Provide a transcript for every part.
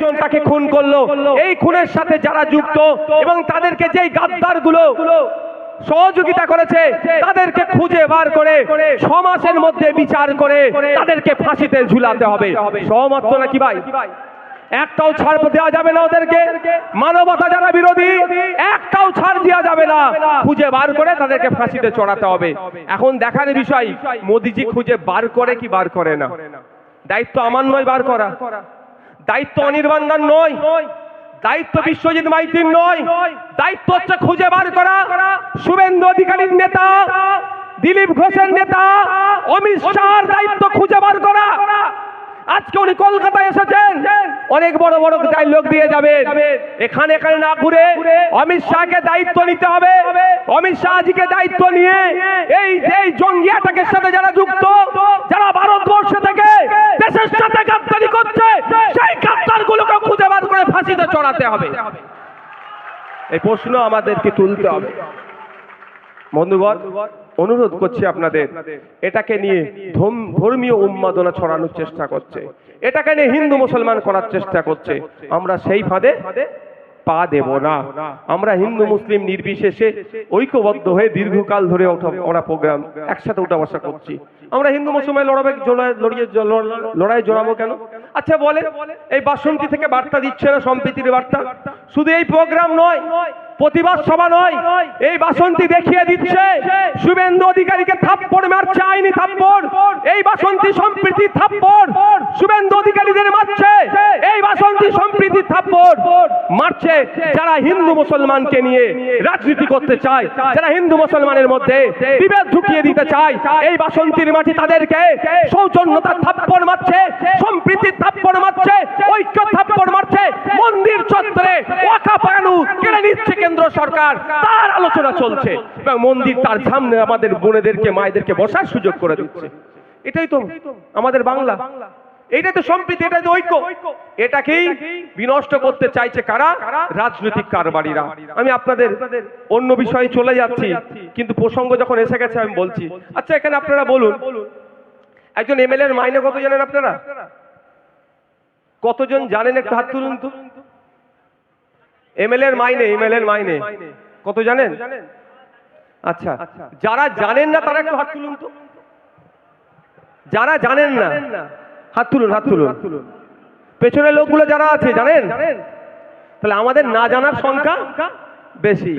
একজন তাকে খুন করল। এই খুনের সাথে যারা যুক্ত এবং তাদেরকে যেই গাদ্দারগুলো সহযোগিতা করেছে, তাদেরকে খুঁজে বার করে ছ মাসের মধ্যে বিচার করে তাদেরকে ফাঁসিতে ঝুলাতে হবে। সহমত নাকি ভাই? একটাও ছাড় দেওয়া যাবে না ওদেরকে। মানবতা যারা বিরোধী, একটাও ছাড় দেওয়া যাবে না। খুঁজে বার করে তাদেরকে ফাঁসিতে চড়াতে হবে। এখন দেখার বিষয়, মোদিজি খুঁজে বার করে কি বার করে না? দায়িত্ব আমার নয় বার করা। দায়িত্ব অনির্বাণদার নয়। দায়িত্ব বিশ্বজিৎ মাইতির নয়। দায়িত্ব হচ্ছে খুঁজে বার করা। শুভেন্দু অধিকারীর নেতা, দিলীপ ঘোষের নেতা, অমিত শাহর দায়িত্ব খুঁজে বার করা। আজকে উনি কলকাতায় এসেছেন। অনেক বড় বড় লোক দিয়ে যাবেন। এখানে এখানে না ঘুরে অমিত শাহকে দায়িত্ব নিতে হবে। অমিত শাহ শাহজিকে দায়িত্ব নিয়ে এই এই জঙ্গি অ্যাটাকের সাথে যারা যুক্ত, যারা ভারতবর্ষ থেকে দেশের সাথে গাদ্দারি করছে সেই গাদ্দার গুলোকে খুঁজে বার করে ফাঁসিতে চড়াতে হবে। এই প্রশ্ন আমাদেরকে তুলতে হবে। বন্ধুগণ, অনুরোধ করছি আপনাদের, এটাকে নিয়ে ধর্মীয় উন্মাদনা ছড়ানোর চেষ্টা করছে। এটাকে নিয়ে হিন্দু মুসলমান করার চেষ্টা করছে। আমরা সেই ফাঁদে পা দেব না। আমরা হিন্দু মুসলিম নির্বিশেষে ঐক্যবদ্ধ হয়ে দীর্ঘকাল ধরে ওঠা- ওরা প্রোগ্রাম একসাথে উঠা বসা করছি। আমরা হিন্দু মুসলমান লড়াবে লড়িয়ে লড়াই জড়াবো কেন? আচ্ছা বলে এই বাসন্তী থেকে বার্তা দিচ্ছে না সম্প্রীতির বার্তা। শুধু এই প্রোগ্রাম নয়। প্রতিবাদ সভা নয়, এই বাসন্তী দেখিয়ে দিচ্ছে। শুভেন্দু অধিকারীকে থাপ্পড় মারছে, আইনি থাপ্পড়। এই বাসন্তী সম্প্রীতি থাপ্পড়। শুভেন্দু অধিকারীদের মারছে, এই বাসন্তী সম্প্রীতি থাপ্পড়। মারছে যারা হিন্দু মুসলমানকে নিয়ে রাজনীতি করতে চায়, যারা হিন্দু মুসলমানের মধ্যে বিভেদ ঢুকিয়ে দিতে চায়, এই বাসন্তীর মাটি তাদেরকে সৌজন্যতার থাপ্পড় মারছে সম্প্রীতির থাপ্পড় মারছে, ঐক্য থাপ্পড় মারছে, মন্দির চত্বরে ওয়াকা পাকানু কেড়ে নিচ্ছে কেন্দ্র সরকার, তার আলোচনা চলছে এবং মন্দির তার সামনে আমাদের বোনেদেরকে, মায়েদেরকে বসার সুযোগ করে দিচ্ছে। এটাই তো আমাদের বাংলা। এইটাই তো সম্প্রীতি, এটাই তো ঐক্য। এটাকেই বিনষ্ট করতে চাইছে কারা? রাজনৈতিক কারবারিরা। আমি আপনাদের অন্য বিষয়ে চলে যাচ্ছি, কিন্তু প্রসঙ্গ যখন এসে গেছে, আমি বলছি। আচ্ছা এখানে আপনারা বলুন, একজন এমএলএ মাইনে কত জানেন আপনারা? কতজন জানেন একটু হাত তুলুন তো। এমএলএ এর মাইনে এমএলএ এর মাইনে। কত জানেন? আচ্ছা যারা জানেন না তারা একটু হাত তুলুন তো। যারা জানেন না হাত তুলুন হাত তুলুন। পেছনের লোকগুলো যারা আছে জানেন? তাহলে আমাদের না জানার সংখ্যা বেশি।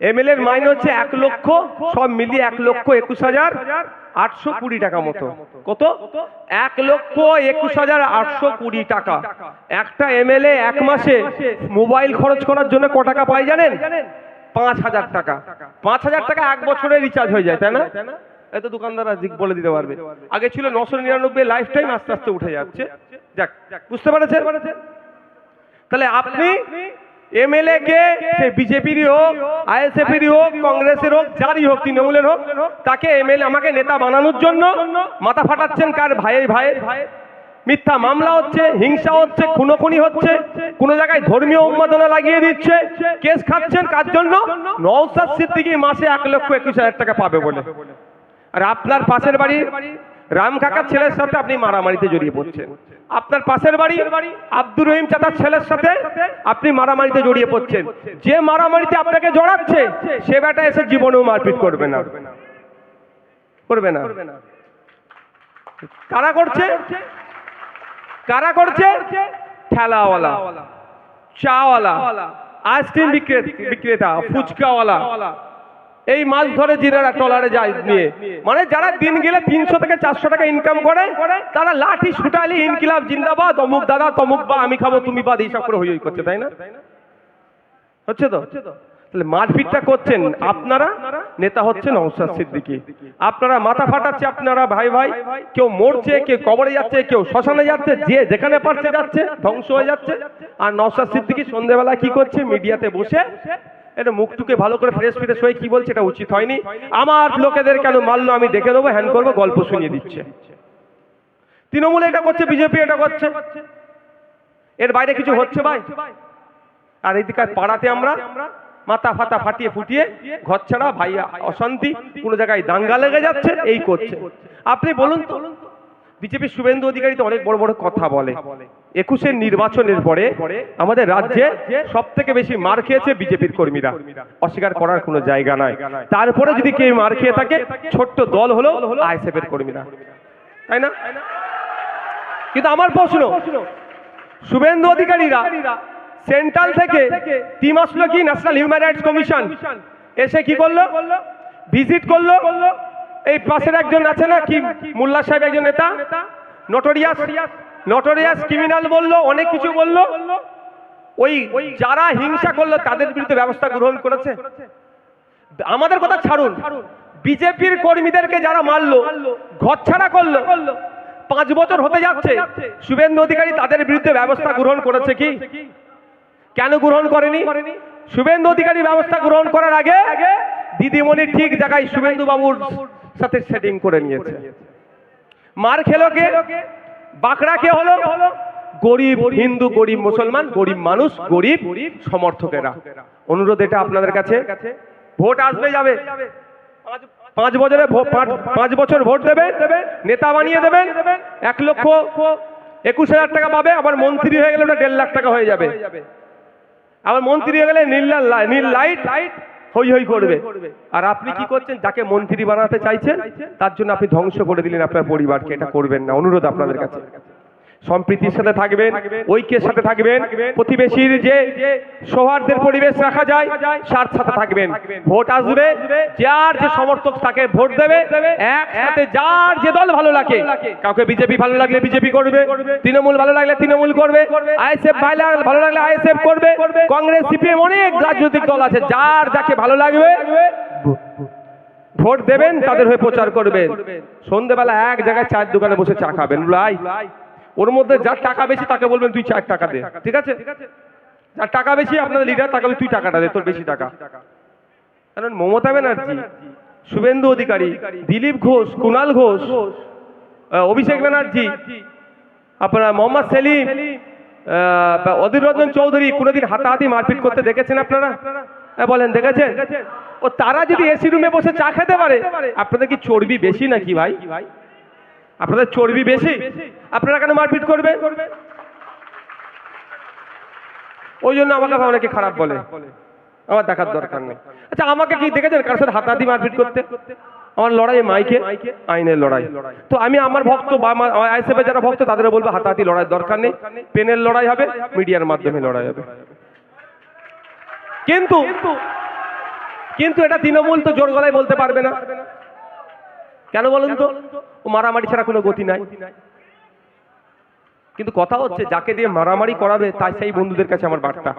এমএলএ এর মাইনে হচ্ছে এক লক্ষ, সব মিলিয়ে এক লক্ষ একুশ হাজার আটশো কুড়ি টাকা মতো। কত? এক লক্ষ একুশ হাজার আটশো কুড়ি টাকা। একটা এমএলএ এক মাসে মোবাইল খরচ করার জন্য ক টাকা পাই জানেন? পাঁচ হাজার টাকা। পাঁচ হাজার টাকা এক বছরে রিচার্জ হয়ে যায়, তাই না? এত দোকানদার আজ বলে দিতে পারবে। আগে ছিল নশো নিরানব্বই লাইফ টাইম আস্তে আস্তে উঠে যাচ্ছে। যাক, বুঝতে পেরেছেন? তাহলে আপনি এমএলএ কে সে বিজেপিরই হোক আইএসএফেরই হোক, কংগ্রেসের হোক, যারই হোক, তৃণমূলের হোক, তাকে এমএলএ আমাকে নেতা বানানোর জন্য মাথা ফাটাচ্ছেন কার ভাইয়ের ভাইয়ের? মিথ্যা মামলা হচ্ছে, হিংসা হচ্ছে, খুনোখুনি হচ্ছে, কোন জায়গায় ধর্মীয় উন্মাদনা লাগিয়ে দিচ্ছে, কেস খাচ্ছেন কার জন্য? নওসাদ সিদ্দিকি মাসে এক লক্ষ একুশ হাজার টাকা পাবে বলে। আর আপনার পাশের বাড়ি রাম কাকার ছেলের সাথে আপনি মারামারিতে জড়িয়ে পড়ছেন। আপনার পাশের বাড়ি আব্দুর রহিম চাচার ছেলের সাথে আপনি মারামারিতে জড়িয়ে পড়ছেন। যে মারামারিতে আপনাকে জড়াচ্ছে, সে বেটা এসে জীবনেও মারপিট করবে না। করবে না। কারা করছে? কারা করছে? ঠেলাওয়ালা। চাওয়ালা। আইসক্রিম বিক্রেতা, ফুচকাওয়ালা। এই মাছ ধরে জিরারা ট্রলারে যায় নিয়ে। মানে যারা দিন গেলে তিনশো থেকে চারশো টাকা ইনকাম করে, তারা লাঠি ছুটাইলে ইনকিলাব জিন্দাবাদ, অমুক দাদা, তমুক বা, আমি খাব, তুমি বাদ, এইসব করে হই করছে, তাই না? হচ্ছে তো? তাহলে মারপিটটা করছেন আপনারা, নেতা হচ্ছেন নৌসাদ সিদ্দিকি। আপনারা মাথা ফাটাচ্ছে আপনারা, ভাই ভাই। কেউ মরছে, কেউ কবরে যাচ্ছে, কেউ শ্মশানে যাচ্ছে, যে যেখানে পারছে যাচ্ছে, ধ্বংস হয়ে যাচ্ছে। আর নৌসাদ সিদ্দিকি সন্ধ্যেবেলা কি করছে? মিডিয়াতে বসে এটা মুখটুকে ভালো করে ফ্রেশ ফ্রেশ হয়ে কি বলছে এটা উচিত হয়নি। আমার লোকেদের কেন মারলো আমি দেখে দেবো হ্যান করব, গল্প শুনিয়ে দিচ্ছে। তৃণমূল এটা করছে, বিজেপি এটা করছে। এর বাইরে কিছু হচ্ছে ভাই? আর এইদিকে পাড়াতে আমরা মাথা ফাতা ফাটিয়ে ফুটিয়ে, ঘর ছাড়া ভাই অশান্তি, কোনো জায়গায় দাঙ্গা লেগে যাচ্ছে, এই করছে। আপনি বলুন তো বিজেপির শুভেন্দু অধিকারী তো অনেক বড় বড় কথা বলে। একুশের নির্বাচনের পরে আমাদের রাজ্যে সব থেকে বেশি মার খেয়েছে বিজেপির কর্মীরা। অস্বীকার করার কোনো জায়গা নাই। তারপরে যদি কেউ মার খেয়ে থাকে, ছোট্ট দল হলো আইএসএফ এর কর্মীরা। তাই না? কিন্তু আমার প্রশ্ন, শুভেন্দু অধিকারীরা সেন্ট্রাল থেকে টিম আসলো কি ন্যাশনাল হিউম্যান রাইটস কমিশন এসে কি করল? ভিজিট করল? এই পাশের একজন আছে না কি, মোল্লা সাহেব একজন নেতা? নটোরিয়াস নটোরিয়াস ক্রিমিনাল বলল, অনেক কিছু বলল। ওই যারা হিংসা করল, তাদের বিরুদ্ধে ব্যবস্থা গ্রহণ করেছে। আমাদের কথা ছাড়ুন। বিজেপির কর্মীদেরকে যারা মারলো, ঘরছাড়া করল, পাঁচ বছর হতে যাচ্ছে। শুভেন্দু অধিকারী তাদের বিরুদ্ধে ব্যবস্থা গ্রহণ করেছে কি? কেন গ্রহণ করেনি? শুভেন্দু অধিকারী ব্যবস্থা গ্রহণ করার আগে দিদিমণি ঠিক জায়গায় শুভেন্দু বাবুর সাথে সেটিং করে নিয়েছে। মার খেলো কে? বাঁকড়া কে হলো? গরিব হিন্দু, গরিব মুসলমান, গরিব মানুষ, গরিব সমর্থকেরা। অনুরোধ এটা আপনাদের কাছে। ভোট আসবে, যাবে। পাঁচ- বছরে পাঁচ- বছর ভোট দেবে, নেতা বানিয়ে দেবেন এক লক্ষ একুশ হাজার টাকা পাবে, আবার মন্ত্রী হয়ে গেলে ওটা দেড় লাখ টাকা হয়ে যাবে। আবার মন্ত্রী হয়ে গেলে নীল লাইট লাইট হই হই করবে। আর আপনি কি করছেন? যাকে মন্ত্রী বানাতে চাইছেন তার জন্য আপনি ধ্বংস করে দিলেন আপনার পরিবারকে। এটা করবেন না। অনুরোধ আপনাদের কাছে। সম্প্রীতির সাথে থাকবেন ঐক্যের সাথে থাকবেন প্রতিবেশীর যে সৌহার্দ্যের পরিবেশ রাখা যায় সার সাথে থাকবেন। ভোট আসবে যার যে সমর্থক তাকে ভোট দেবে একসাথে যার যে দল ভালো লাগে কাউকে বিজেপি ভালো লাগলে বিজেপি করবে তৃণমূল ভালো লাগলে তৃণমূল করবে আইএসএফ ভালো লাগলে আইএসএফ করবে কংগ্রেস সিপিএম অনেক রাজনৈতিক দল আছে যার যাকে ভালো লাগবে ভোট দেবেন তাদের হয়ে প্রচার করবেন। সন্ধেবেলা এক জায়গায় চায়ের দোকানে বসে চা খাবেন লাই ওর মধ্যে যার টাকা বেশি, তাকে বলবেন তুই চার টাকা দে। ঠিক আছে? যার টাকা বেশি, আপনাদের লিডার তাকে তুই টাকাটা দে, তোর বেশি টাকা। কারণ মমতা ব্যানার্জি, শুভেন্দু অধিকারী, দিলীপ ঘোষ কুণাল ঘোষ অভিষেক ব্যানার্জি, আপনার মোহাম্মদ সেলিম অধীর রঞ্জন চৌধুরী কোনোদিন হাতাহাতি মারপিট করতে দেখেছেন আপনারা? বলেন, দেখেছেন? ও তারা যদি এসি রুমে বসে চা খেতে পারে, আপনাদের কি চর্বি বেশি নাকি ভাই ভাই? আপনাদের চর্বি বেশি? আপনারা কেন মারপিট করবে ওই জন্য আমাকে অনেকে খারাপ বলে? আমার দেখার দরকার নেই। আচ্ছা আমাকে কি দেখেছেন? কারোর সাথে হাতাহাতি মারপিট করতে? আমার লড়াই মাইকে আইনের লড়াই। তো আমি আমার ভক্ত বা আমার আইসেফে যারা ভক্ত তাদের বলব হাতাহাতি লড়াইয়ের দরকার নেই। পেনের লড়াই হবে মিডিয়ার মাধ্যমে লড়াই হবে। কিন্তু কিন্তু এটা তৃণমূল তো জোর গলায় বলতে পারবে না। কেন বলেন তো? মারামারি ছাড়া কোনো গতি নাই। কিন্তু কথা হচ্ছে, যাকে দিয়ে মারামারি করাবে, তাই সেই বন্ধুদের কাছে আমার বার্তা।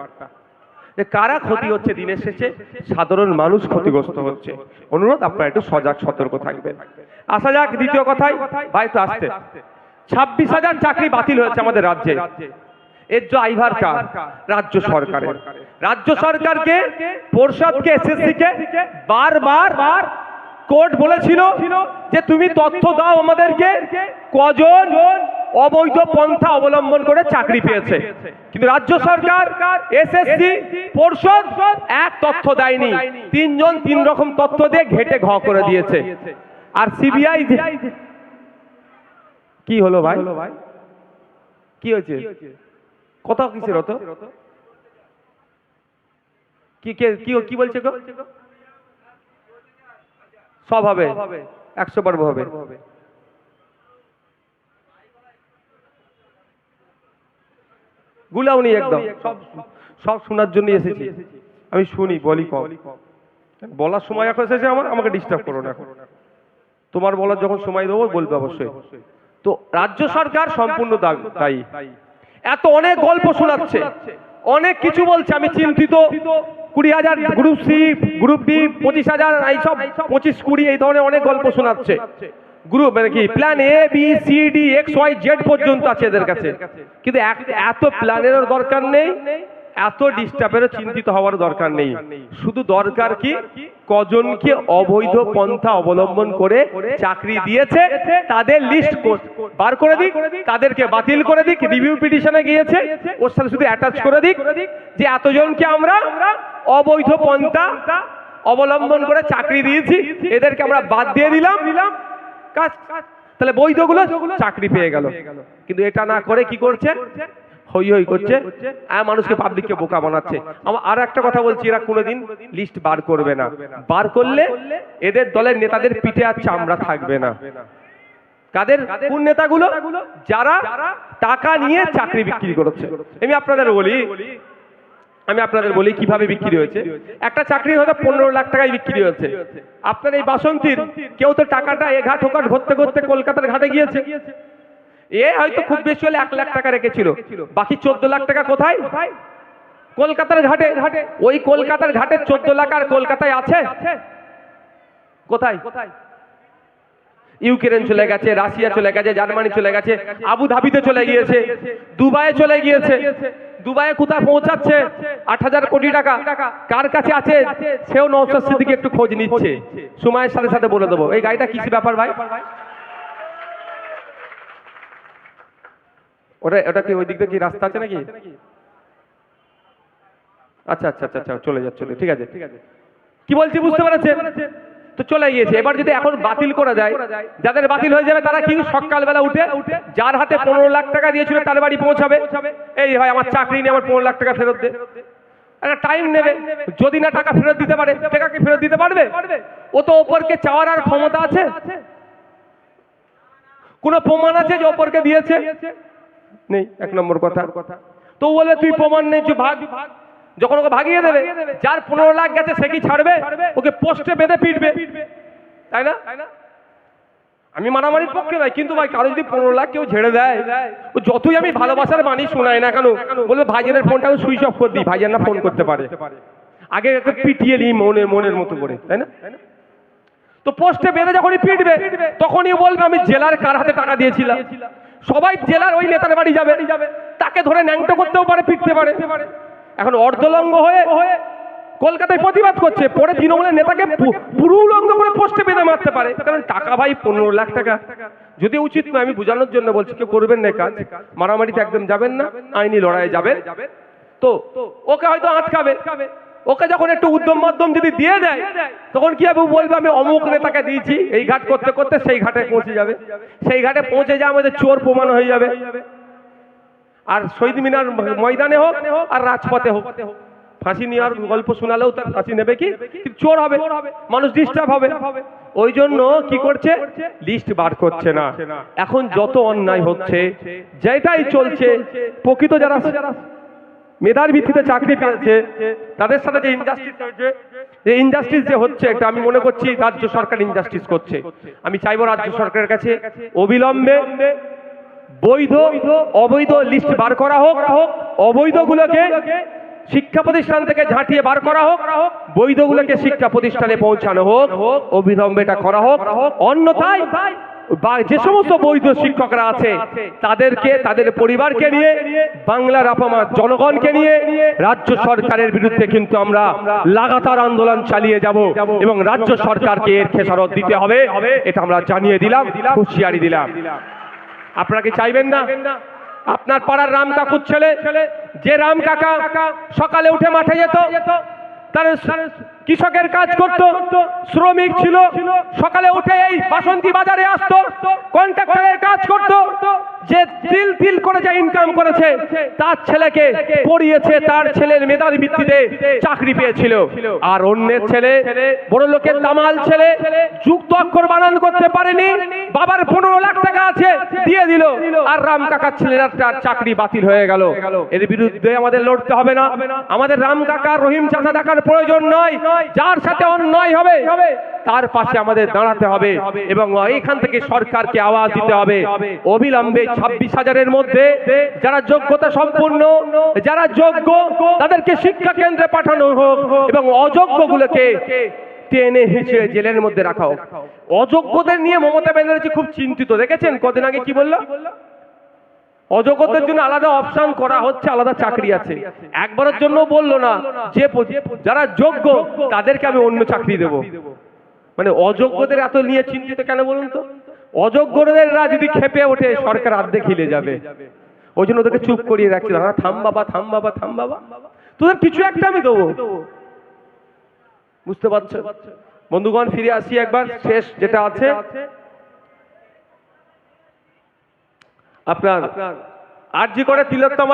যে কারা ক্ষতি হচ্ছে দিনের শেষে? সাধারণ মানুষ ক্ষতিগ্রস্ত হচ্ছে। অনুরোধ, আপনারা একটু সজাগ, সতর্ক থাকবেন। আসা যাক, দ্বিতীয় ভাই একটু আসতে ছাব্বিশ হাজার চাকরি বাতিল হয়েছে আমাদের রাজ্যে। এর যে আইভার কার রাজ্য সরকারের। রাজ্য সরকারকে পর্ষদকে এসএসসি কে বারবার কোর্ট বলেছিল যে তুমি তথ্য দাও আমাদেরকে। কজন অবৈধ পন্থা অবলম্বন করে চাকরি পেয়েছে। কিন্তু রাজ্য সরকার, এসএসসি, পর্ষদ এক তথ্য দেয়নি। তিনজন তিন রকম তথ্য দিয়ে ঘেটে ঘ করে দিয়েছে। আর সিবিআই কি হলো ভাই? কি হয়েছে? কথা কিসের হতো কি কে কি কি বলছে গো? সব হবে। একশো বার হবে। গুলাউনি একদম। সব সব শোনার জন্য এসেছি। আমি শুনি বলি কম। বলার সময় এখন এসেছে আমার আমাকে ডিস্টার্ব করো না তোমার বলার যখন সময় দেবো বলবে অবশ্যই। তো রাজ্য সরকার সম্পূর্ণ দায়ী। এত অনেক গল্প শোনাচ্ছে। অনেক কিছু বলছে, আমি চিন্তিত। কুড়ি হাজার গ্রুপ সি গ্রুপ বি পঁচিশ হাজার, এইসব পঁচিশ কুড়ি, এই ধরনের অনেক গল্প শোনাচ্ছে। গ্রুপ মানে কি? Plan A B C D X Y Z পর্যন্ত আছে এদের কাছে। কিন্তু এত প্ল্যানের দরকার নেই। এত ডিস্টার্বেরও চিন্তিত হওয়ার দরকার নেই। শুধু দরকার কি? কজনকে অবৈধ পন্থা অবলম্বন করে চাকরি দিয়েছে তাদের লিস্ট বার করে দিক তাদেরকে বাতিল করে দিক রিভিউ পিটিশনে গিয়েছে ওর সাথে শুধু অ্যাটাচ করে দিক যে এতজনকে আমরা অবৈধ পন্থা অবলম্বন করে চাকরি দিয়েছি এদেরকে আমরা বাদ দিয়ে দিলাম কাজ। তাহলে বৈধগুলো চাকরি পেয়ে গেল। কিন্তু এটা না করে কি করছে? হই হই করছে আর মানুষকে পাবলিককে বোকা বানাচ্ছে। আমার আর একটা কথা বলছি এরা কোনোদিন লিস্ট বার করবে না। বার করলে এদের দলের নেতাদের পিঠে আর চামড়া থাকবে না। কাদের কোন নেতাগুলো? যারা টাকা নিয়ে চাকরি বিক্রি করছে। আমি আপনাদের বলি আমি আপনাদের বলি কীভাবে বিক্রি হয়েছে। একটা চাকরি হয়তো পনেরো লাখ টাকায় বিক্রি হয়েছে। আপনার এই বাসন্তীর কেউ তো টাকাটা এ ঘাট ওঘাট ঘুরতে ঘুরতে কলকাতার ঘাটে গিয়েছে। এ হয়তো খুব বেশি হলে এক লাখ টাকা রেখেছিল। বাকি চোদ্দ লাখ টাকা কোথায়? কলকাতার ঘাটে। ঘাটে ওই কলকাতার ঘাটে চোদ্দ লাখ আর কলকাতায় আছে? কোথায়? ইউক্রেন চলে গেছে, রাশিয়া চলে গেছে, জার্মানি চলে গেছে আবু ধাবিতে চলে গিয়েছে, দুবাইয়ে চলে গিয়েছে, দুবাইয়ে কোথায় পৌঁছাচ্ছে? আট হাজার কোটি টাকা। কার কাছে আছে? সেও নৌসাদ সিদ্দিকি একটু খোঁজ নিচ্ছে। সময়ের সাথে সাথে বলে দেবো। এই গাড়িটা কিসি ব্যাপার ভাই? ওটা ওটা কি ওই দিক দিয়ে কি রাস্তা আছে নাকি? আচ্ছা আচ্ছা আচ্ছা আচ্ছা চলে যাচ্ছে চলে ঠিক আছে। ঠিক আছে। কি বলছি বুঝতে পেরেছে তো চলে গিয়েছে। এবার যদি এখন বাতিল করা দেয় যাদের বাতিল হয়ে যাবে তারা কি সকালবেলা উঠে যার হাতে পনেরো লাখ টাকা দিয়েছিল তার বাড়ি পৌঁছাবে। এই ভাই আমার চাকরি নিয়ে আমার পনেরো লাখ টাকা ফেরত দে। একটা টাইম নেবে। যদি না টাকা ফেরত দিতে পারে টাকা কি ফেরত দিতে পারবে? ও তো ওপরকে চাওয়ার আর ক্ষমতা আছে। কোনো প্রমাণ আছে যে ওপরকে দিয়েছে? নেই এক নম্বর কথা। তো বলে তুই প্রমাণ নেই তুই ভাগ। যখন ওকে ভাগিয়ে দেবে যার পনেরো লাখ গেছে সে কি ছাড়বে? ওকে পোস্টে বেঁধে পিটবে তাই না? আমি মারামারির পক্ষে নয় কিন্তু ভাই কারও যদি পনেরো লাখ কেউ ঝেড়ে দেয় ও যতই আমি ভালোবাসার বাণী শোনাই না কেন বলবে ভাইজানের ফোনটা আমি সুইচ অফ করে দিই ভাইজান না ফোন করতে পারে। আগে পিটিয়ে নিই মনের মনের মতো করে তাই না? তো পোস্টে বেঁধে যখনই পিটবে তখনই বলবে, আমি জেলার কার হাতে টাকা দিয়েছিলাম? সবাই জেলার ওই নেতার বাড়ি যাবে। তাকে ধরে ন্যাংটো করতেও পারে, পিটতে পারে। এখন অর্ধলঙ্গ হয়ে কলকাতায় প্রতিবাদ করছে, পরে তৃণমূলের নেতাকে পুরো উলঙ্গ করে পোস্টে বেঁধে মারতে পারে। কারণ টাকা ভাই, পনেরো লাখ টাকা। যদি উচিত নয়, আমি বোঝানোর জন্য বলছি, কেউ করবেন না কাজ। মারামারিতে একদম যাবেন না, আইনি লড়াইয়ে যাবেন। তো ওকে হয়তো আটকাবে। ওকে যখন একটু উদ্যম মাধ্যম যদি দিয়ে দেয়, তখন কি হবে? বলবে, আমি অমুক নেতাকে দিয়েছি, এই ঘাট করতে করতে সেই ঘাটে পৌঁছে যাবে। সেই ঘাটে পৌঁছে যা আমাদের চোর প্রমাণ হয়ে যাবে। আর শহীদ মিনার ময়দানে হোক আর রাজপথে হোক, ফাঁসি নেওয়ার গল্প শোনালেও তার ফাঁসি নেবে কি? চোর হবে, মানুষ ডিস্টার্ব হবে। ওই জন্য কি করছে? লিস্ট বার করছে না। এখন যত অন্যায় হচ্ছে, যেটাই চলছে, প্রকৃত যারা মেধার ভিত্তিতে চাকরি পেয়েছে, তাদের সাথে যে ইনজাস্টিস হয়েছে, যে ইনজাস্টিস যে হচ্ছে এটা আমি মনে করছি রাজ্য সরকার ইন্ডাস্ট্রিজ করছে। আমি চাইব রাজ্য সরকারের কাছে অবিলম্বে বৈধ, অবৈধ লিস্ট বার করা হোক অবৈধগুলোকে শিক্ষা প্রতিষ্ঠান থেকে ঝাঁটিয়ে বার করা হোক বৈধগুলোকে শিক্ষা প্রতিষ্ঠানে পৌঁছানো হোক, অবিলম্বে এটা করা হোক। অন্যথায় বা যে সমস্ত বৈধ শিক্ষকরা আছে, তাদেরকে, তাদের পরিবারকে নিয়ে, বাংলার আপামার জনগণকে নিয়ে, রাজ্য সরকারের বিরুদ্ধে কিন্তু আমরা লাগাতার আন্দোলন চালিয়ে যাব এবং রাজ্য সরকারকে এর খেসারত দিতে হবে, এটা আমরা জানিয়ে দিলাম, হুঁশিয়ারি দিলাম। আপনারা কি চাইবেন না? আপনার পাড়ার রাম কাকুর ছেলে, যে রাম কাকা সকালে উঠে মাঠে যেত, তার কৃষকের কাজ করত শ্রমিক ছিল। সকালে উঠে এই বাসন্তী বাজারে আসতো কন্ট্রাক্টরের কাজ করত। যে তিল তিল করে যে ইনকাম করেছে, তার ছেলেকে পড়িয়েছে, তার ছেলের মেধার ভিত্তিতে চাকরি পেয়েছিল। আর অন্যের ছেলে, বড় লোকের দামাল ছেলে, যুক্ত অক্ষর বানান করতে পারেনি, বাবার পনেরো লাখ টাকা আছে, দিয়ে দিল। আর রাম কাকার ছেলের তার চাকরি বাতিল হয়ে গেল। এর বিরুদ্ধে আমাদের লড়তে হবে না। আমাদের রাম কাকা, রহিম চাষা দেখার প্রয়োজন নয়। যার সাথে অন্যায় হবে, তার পাশে আমাদের দাঁড়াতে হবে। এবং এখান থেকে সরকারকে আওয়াজ দিতে হবে। অবিলম্বে ছাব্বিশ হাজারের মধ্যে যারা যোগ্যতা সম্পূর্ণ, যারা যোগ্য, তাদেরকে শিক্ষা কেন্দ্রে পাঠানো হোক এবং অযোগ্যগুলোকে টেনে হিঁচড়ে জেলের মধ্যে রাখা হোক। অযোগ্যদের নিয়ে মমতা ব্যানার্জি খুব চিন্তিত। দেখেছেন? কদিন আগে কি বলল? অযোগ্যদের জন্য আলাদা অপশন করা হচ্ছে, আলাদা চাকরি আছে। একবারের জন্য বলল না যে যারা যোগ্য, তাদেরকে আমি অন্য চাকরি দেব। মানে অযোগ্যদের এত নিয়ে চিন্তিত কেন বলুন তো? অযোগ্যদেররা যদি খেপে ওঠে, সরকার আর্ধেক হিলে যাবে। ওই জন্য ওদেরকে চুপ করিয়ে রাখছিল। না থাম বাবা থাম বাবা থাম বাবা। তোদের কিছু একটা আমি দেবো। বুঝতে পারছ? বন্ধুগণ, ফিরে আসি একবার। শেষ যেটা আছে। আপনার আর জি করে তিলোত্তমা